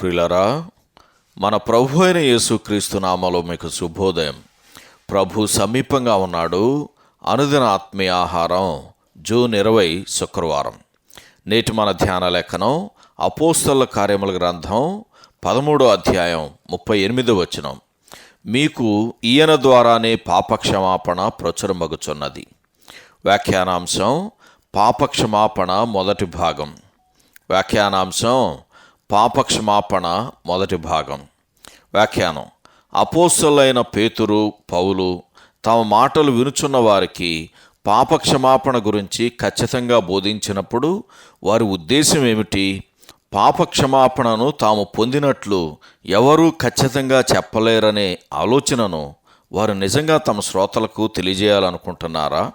ప్రిలరా మన ప్రభు అయిన యేసుక్రీస్తు నామలో మీకు శుభోదయం. ప్రభు సమీపంగా ఉన్నాడు. అనుదిన ఆత్మీయ ఆహారం జూన్ ఇరవై శుక్రవారం. నేటి మన ధ్యాన లేఖనం అపోస్తల కార్యముల గ్రంథం పదమూడో అధ్యాయం ముప్పై ఎనిమిదో వచనం. మీకు ఈయన ద్వారానే పాపక్షమాపణ ప్రచురమగుచున్నది. వ్యాఖ్యానాంశం పాపక్షమాపణ మొదటి భాగం. వ్యాఖ్యానాంశం పాపక్షమాపణ మొదటి భాగం. వ్యాఖ్యానం. అపోస్తలైన పేతురు పౌలు తమ మాటలు వినుచున్న వారికి పాపక్షమాపణ గురించి ఖచ్చితంగా బోధించినప్పుడు వారి ఉద్దేశం ఏమిటి? పాపక్షమాపణను తాము పొందినట్లు ఎవరూ ఖచ్చితంగా చెప్పలేరనే ఆలోచనను వారు నిజంగా తమ శ్రోతలకు తెలియజేయాలనుకుంటున్నారా?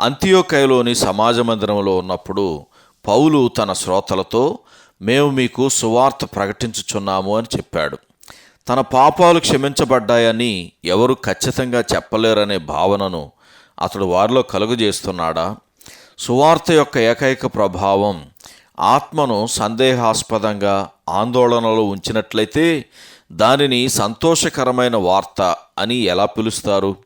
అంత్యోకయలోని సమాజ మందిరంలో ఉన్నప్పుడు పౌలు తన శ్రోతలతో మేము మీకు సువార్త ప్రకటించుచున్నాము అని చెప్పాడు. తన పాపాలు క్షమించబడ్డాయని ఎవరు ఖచ్చితంగా చెప్పలేరనే భావనను అతడు వారిలో కలుగజేస్తున్నాడా? సువార్త యొక్క ఏకైక ప్రభావం ఆత్మను సందేహాస్పదంగా ఆందోళనలో ఉంచినట్లయితే దానిని సంతోషకరమైన వార్త అని ఎలా పిలుస్తారు?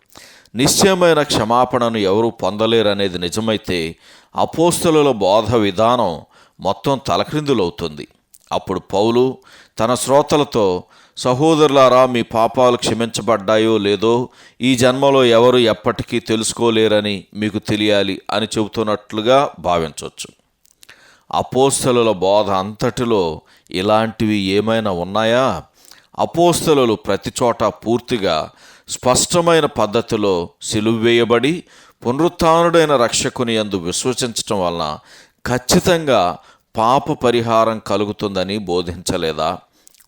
నిశ్చయమైన క్షమాపణను ఎవరు పొందలేరనేది నిజమైతే అపోస్తుల బోధ విధానం మొత్తం తలక్రిందులవుతుంది. అప్పుడు పౌలు తన శ్రోతలతో సహోదరులారా మీ పాపాలు క్షమించబడ్డాయో లేదో ఈ జన్మలో ఎవరు ఎప్పటికీ తెలుసుకోలేరని మీకు తెలియాలి అని చెబుతున్నట్లుగా భావించవచ్చు అపోస్తలుల బోధ అంతటిలో ఇలాంటివి ఏమైనా ఉన్నాయా? అపోస్తలు ప్రతి చోట పూర్తిగా స్పష్టమైన పద్ధతిలో సిలువ వేయబడి పునరుత్డైన రక్షకుని అందు విశ్వసించటం వలన ఖచ్చితంగా పాప పరిహారం కలుగుతుందని బోధించలేదా?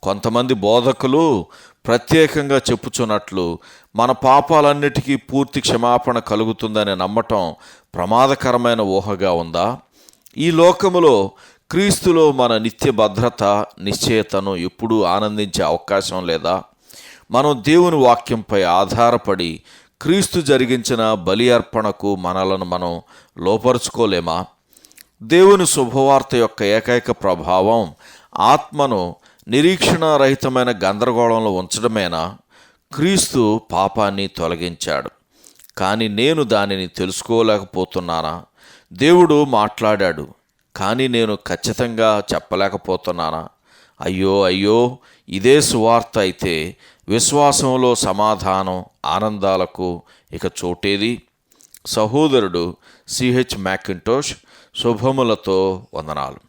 కొంతమంది బోధకులు ప్రత్యేకంగా చెప్పుచున్నట్లు మన పాపాలన్నిటికీ పూర్తి క్షమాపణ కలుగుతుందని నమ్మటం ప్రమాదకరమైన ఊహగా ఉందా? ఈ లోకములో క్రీస్తులో మన నిత్య భద్రత నిశ్చయతను ఎప్పుడూ ఆనందించే అవకాశం లేదా? మనం దేవుని వాక్యంపై ఆధారపడి క్రీస్తు జరిగించిన బలి అర్పణకు మనలను మనం లోపరుచుకోలేమా? దేవుని శుభవార్త యొక్క ఏకైక ప్రభావం ఆత్మను నిరీక్షణారహితమైన గందరగోళంలో ఉంచడమేనా క్రీస్తు పాపాన్ని తొలగించాడు. కానీ నేను దానిని తెలుసుకోలేకపోతున్నానా? దేవుడు మాట్లాడాడు. కానీ నేను ఖచ్చితంగా చెప్పలేకపోతున్నానా? అయ్యో అయ్యో ఇదే సువార్త అయితే విశ్వాసంలో సమాధానం ఆనందాలకు ఇక చోటేది? సహోదరుడు సిహెచ్ మ్యాకింటోష్ శుభములతో వందనాలు.